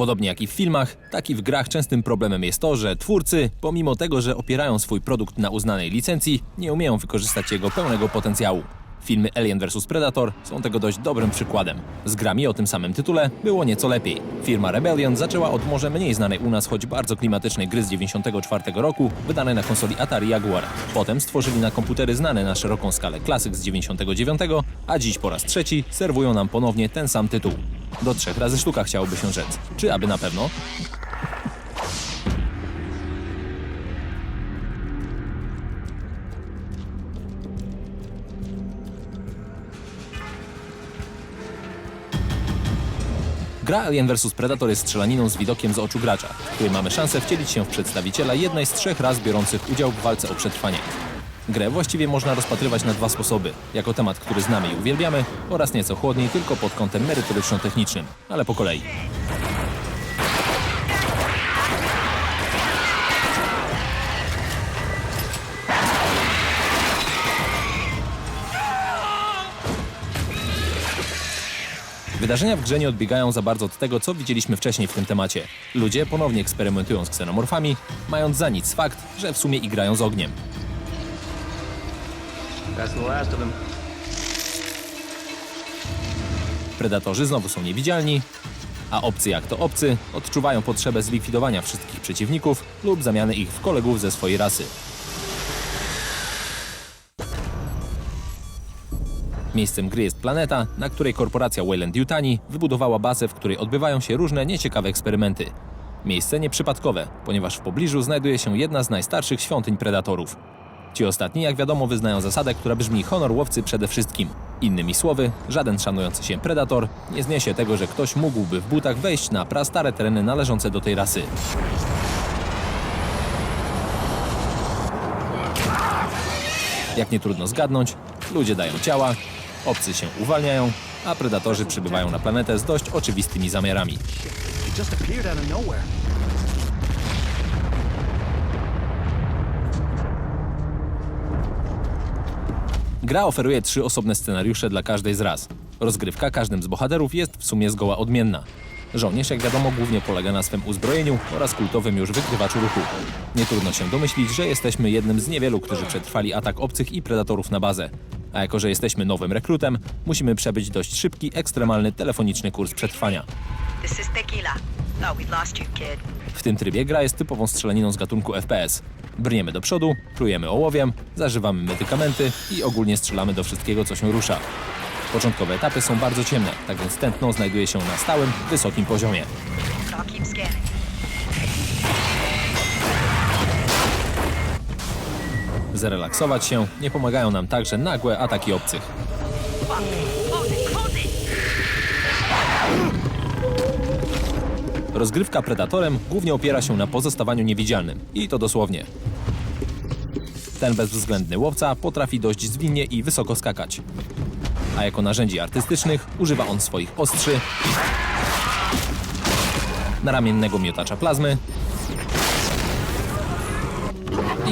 Podobnie jak i w filmach, tak i w grach częstym problemem jest to, że twórcy, pomimo tego, że opierają swój produkt na uznanej licencji, nie umieją wykorzystać jego pełnego potencjału. Filmy Alien vs Predator są tego dość dobrym przykładem. Z grami o tym samym tytule było nieco lepiej. Firma Rebellion zaczęła od może mniej znanej u nas, choć bardzo klimatycznej gry z 94 roku, wydanej na konsoli Atari Jaguar. Potem stworzyli na komputery znane na szeroką skalę klasyk z 99, a dziś po raz trzeci serwują nam ponownie ten sam tytuł. Do trzech razy sztuka chciałoby się rzec. Czy aby na pewno? Gra Alien vs Predator jest strzelaniną z widokiem z oczu gracza, w której mamy szansę wcielić się w przedstawiciela jednej z trzech ras biorących udział w walce o przetrwanie. Grę właściwie można rozpatrywać na dwa sposoby. Jako temat, który znamy i uwielbiamy oraz nieco chłodniej tylko pod kątem merytoryczno-technicznym, ale po kolei. Wydarzenia w grze nie odbiegają za bardzo od tego, co widzieliśmy wcześniej w tym temacie. Ludzie ponownie eksperymentują z ksenomorfami, mając za nic fakt, że w sumie igrają z ogniem. That's the last of them. Predatorzy znowu są niewidzialni, a obcy jak to obcy odczuwają potrzebę zlikwidowania wszystkich przeciwników lub zamiany ich w kolegów ze swojej rasy. Miejscem gry jest planeta, na której korporacja Wayland Yutani wybudowała bazę, w której odbywają się różne nieciekawe eksperymenty. Miejsce nieprzypadkowe, ponieważ w pobliżu znajduje się jedna z najstarszych świątyń predatorów. Ci ostatni, jak wiadomo, wyznają zasadę, która brzmi honor łowcy przede wszystkim. Innymi słowy, żaden szanujący się predator nie zniesie tego, że ktoś mógłby w butach wejść na prastare tereny należące do tej rasy. Jak nie trudno zgadnąć, ludzie dają ciała, obcy się uwalniają, a predatorzy przybywają na planetę z dość oczywistymi zamiarami. Gra oferuje trzy osobne scenariusze dla każdej z ras. Rozgrywka każdym z bohaterów jest w sumie zgoła odmienna. Żołnierz, jak wiadomo, głównie polega na swym uzbrojeniu oraz kultowym już wykrywaczu ruchu. Nie trudno się domyślić, że jesteśmy jednym z niewielu, którzy przetrwali atak obcych i predatorów na bazę. A jako, że jesteśmy nowym rekrutem, musimy przebyć dość szybki, ekstremalny telefoniczny kurs przetrwania. W tym trybie gra jest typową strzelaniną z gatunku FPS. Brniemy do przodu, plujemy ołowiem, zażywamy medykamenty i ogólnie strzelamy do wszystkiego, co się rusza. Początkowe etapy są bardzo ciemne, tak więc tętno znajduje się na stałym, wysokim poziomie. Zrelaksować się nie pomagają nam także nagłe ataki obcych. Rozgrywka Predatorem głównie opiera się na pozostawaniu niewidzialnym. I to dosłownie. Ten bezwzględny łowca potrafi dość zwinnie i wysoko skakać. A jako narzędzi artystycznych używa on swoich ostrzy, naramiennego miotacza plazmy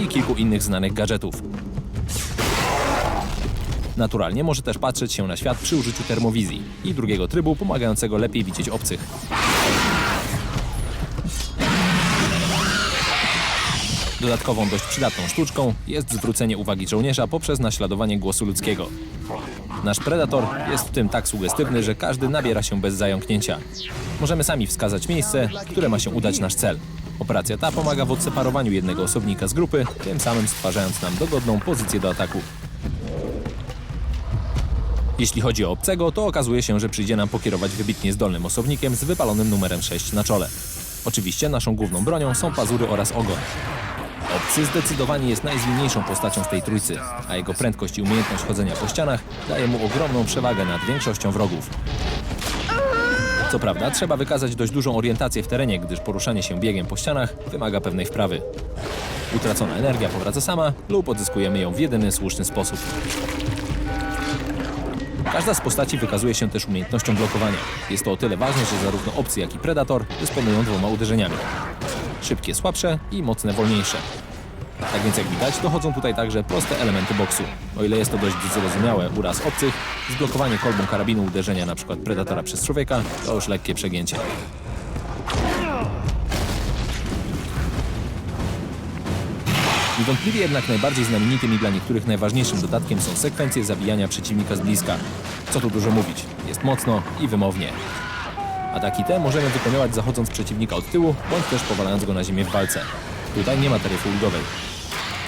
i kilku innych znanych gadżetów. Naturalnie może też patrzeć się na świat przy użyciu termowizji i drugiego trybu pomagającego lepiej widzieć obcych. Dodatkową dość przydatną sztuczką jest zwrócenie uwagi żołnierza poprzez naśladowanie głosu ludzkiego. Nasz predator jest w tym tak sugestywny, że każdy nabiera się bez zająknięcia. Możemy sami wskazać miejsce, które ma się udać nasz cel. Operacja ta pomaga w odseparowaniu jednego osobnika z grupy, tym samym stwarzając nam dogodną pozycję do ataku. Jeśli chodzi o obcego, to okazuje się, że przyjdzie nam pokierować wybitnie zdolnym osobnikiem z wypalonym numerem 6 na czole. Oczywiście naszą główną bronią są pazury oraz ogon. Obcy zdecydowanie jest najzwinniejszą postacią z tej trójcy, a jego prędkość i umiejętność chodzenia po ścianach daje mu ogromną przewagę nad większością wrogów. Co prawda, trzeba wykazać dość dużą orientację w terenie, gdyż poruszanie się biegiem po ścianach wymaga pewnej wprawy. Utracona energia powraca sama lub odzyskujemy ją w jedyny słuszny sposób. Każda z postaci wykazuje się też umiejętnością blokowania. Jest to o tyle ważne, że zarówno obcy, jak i predator dysponują dwoma uderzeniami. Szybkie słabsze i mocne wolniejsze. Tak więc jak widać, dochodzą tutaj także proste elementy boksu. O ile jest to dość zrozumiałe u raz obcych, zblokowanie kolbą karabinu uderzenia np. predatora przez człowieka to już lekkie przegięcie. Niewątpliwie jednak najbardziej znamienitym i dla niektórych najważniejszym dodatkiem są sekwencje zabijania przeciwnika z bliska. Co tu dużo mówić, jest mocno i wymownie. Ataki te możemy wykonywać zachodząc przeciwnika od tyłu, bądź też powalając go na ziemię w walce. Tutaj nie ma taryfy ulgowej.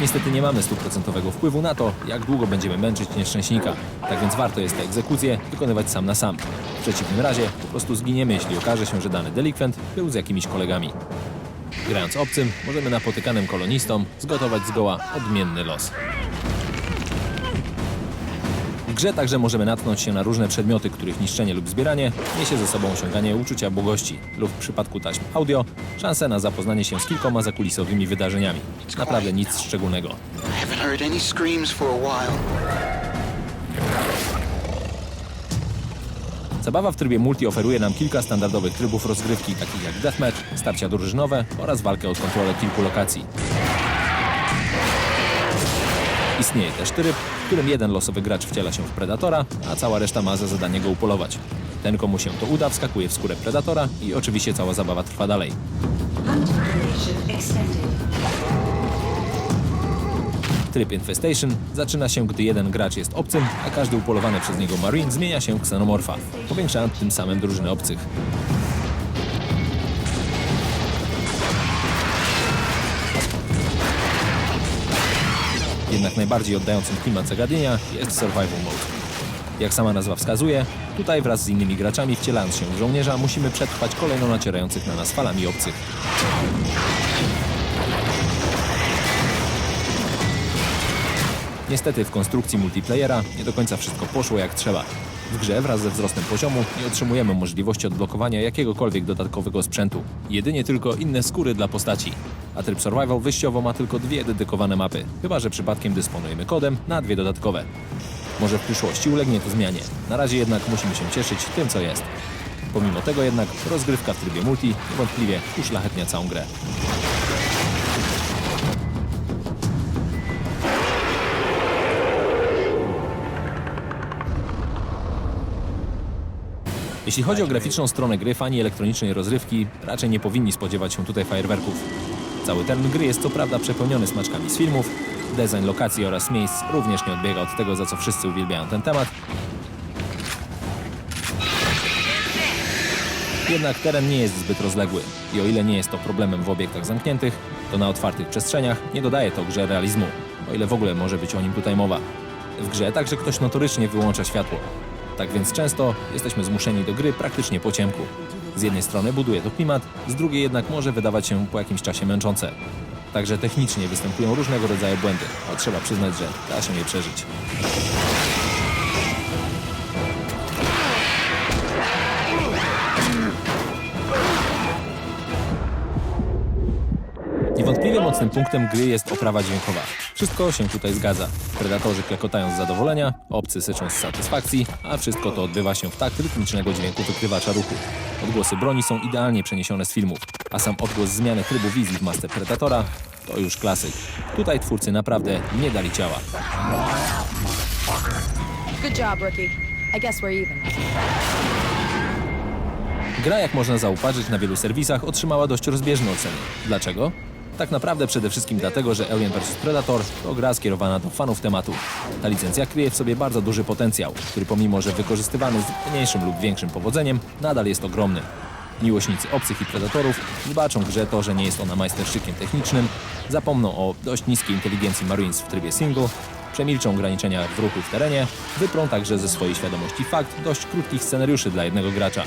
Niestety nie mamy stuprocentowego wpływu na to, jak długo będziemy męczyć nieszczęśnika, tak więc warto jest te egzekucje wykonywać sam na sam. W przeciwnym razie po prostu zginiemy, jeśli okaże się, że dany delikwent był z jakimiś kolegami. Grając obcym, możemy napotykanym kolonistom zgotować zgoła odmienny los. Grze także możemy natknąć się na różne przedmioty, których niszczenie lub zbieranie niesie ze sobą osiąganie uczucia błogości lub w przypadku taśm audio szansę na zapoznanie się z kilkoma zakulisowymi wydarzeniami. Naprawdę nic szczególnego. Zabawa w trybie multi oferuje nam kilka standardowych trybów rozgrywki, takich jak deathmatch, starcia drużynowe oraz walkę o kontrolę kilku lokacji. Istnieje też tryb, którym jeden losowy gracz wciela się w Predatora, a cała reszta ma za zadanie go upolować. Ten, komu się to uda, wskakuje w skórę Predatora i oczywiście cała zabawa trwa dalej. Tryb Infestation zaczyna się, gdy jeden gracz jest obcym, a każdy upolowany przez niego Marine zmienia się w ksenomorfa, powiększając tym samym drużynę obcych. Jednak najbardziej oddającym klimat zagadnienia jest Survival Mode. Jak sama nazwa wskazuje, tutaj wraz z innymi graczami wcielając się w żołnierza musimy przetrwać kolejno nacierających na nas falami obcych. Niestety w konstrukcji multiplayera nie do końca wszystko poszło jak trzeba. W grze wraz ze wzrostem poziomu nie otrzymujemy możliwości odblokowania jakiegokolwiek dodatkowego sprzętu. Jedynie tylko inne skóry dla postaci. A tryb survival wyjściowo ma tylko dwie dedykowane mapy, chyba że przypadkiem dysponujemy kodem na dwie dodatkowe. Może w przyszłości ulegnie to zmianie. Na razie jednak musimy się cieszyć tym, co jest. Pomimo tego jednak rozgrywka w trybie multi niewątpliwie uszlachetnia całą grę. Jeśli chodzi o graficzną stronę gry, fani elektronicznej rozrywki raczej nie powinni spodziewać się tutaj fajerwerków. Cały ten gry jest co prawda przepełniony smaczkami z filmów, design lokacji oraz miejsc również nie odbiega od tego, za co wszyscy uwielbiają ten temat. Jednak teren nie jest zbyt rozległy i o ile nie jest to problemem w obiektach zamkniętych, to na otwartych przestrzeniach nie dodaje to grze realizmu, o ile w ogóle może być o nim tutaj mowa. W grze także ktoś notorycznie wyłącza światło. Tak więc często jesteśmy zmuszeni do gry praktycznie po ciemku. Z jednej strony buduje to klimat, z drugiej jednak może wydawać się po jakimś czasie męczące. Także technicznie występują różnego rodzaju błędy, a trzeba przyznać, że da się je przeżyć. Niewątpliwie mocnym punktem gry jest oprawa dźwiękowa. Wszystko się tutaj zgadza. Predatorzy klekotają z zadowolenia, obcy syczą z satysfakcji, a wszystko to odbywa się w takt rytmicznego dźwięku wykrywacza ruchu. Odgłosy broni są idealnie przeniesione z filmów, a sam odgłos zmiany trybu wizji w Master Predatora to już klasyk. Tutaj twórcy naprawdę nie dali ciała. Good job, rookie. I guess we're even. Gra, jak można zauważyć na wielu serwisach, otrzymała dość rozbieżne oceny. Dlaczego? Tak naprawdę przede wszystkim dlatego, że Alien vs Predator to gra skierowana do fanów tematu. Ta licencja kryje w sobie bardzo duży potencjał, który pomimo, że wykorzystywany z mniejszym lub większym powodzeniem, nadal jest ogromny. Miłośnicy obcych i predatorów wybaczą grze to, że nie jest ona majstersztykiem technicznym, zapomną o dość niskiej inteligencji Marines w trybie single, przemilczą ograniczenia w ruchu w terenie, wyprą także ze swojej świadomości fakt dość krótkich scenariuszy dla jednego gracza.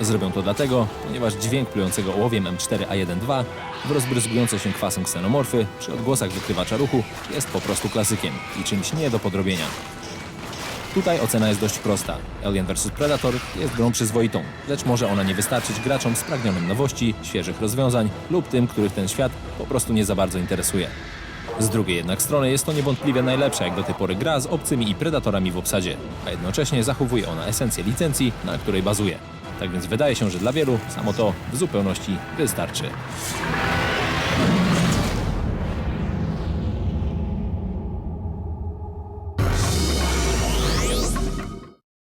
Zrobią to dlatego, ponieważ dźwięk plującego ołowiem M4A12 w rozbryzgujące się kwasem ksenomorfy przy odgłosach wykrywacza ruchu jest po prostu klasykiem i czymś nie do podrobienia. Tutaj ocena jest dość prosta. Alien vs Predator jest grą przyzwoitą, lecz może ona nie wystarczyć graczom spragnionym nowości, świeżych rozwiązań lub tym, których ten świat po prostu nie za bardzo interesuje. Z drugiej jednak strony jest to niewątpliwie najlepsza jak do tej pory gra z obcymi i predatorami w obsadzie, a jednocześnie zachowuje ona esencję licencji, na której bazuje. Tak więc wydaje się, że dla wielu samo to w zupełności wystarczy.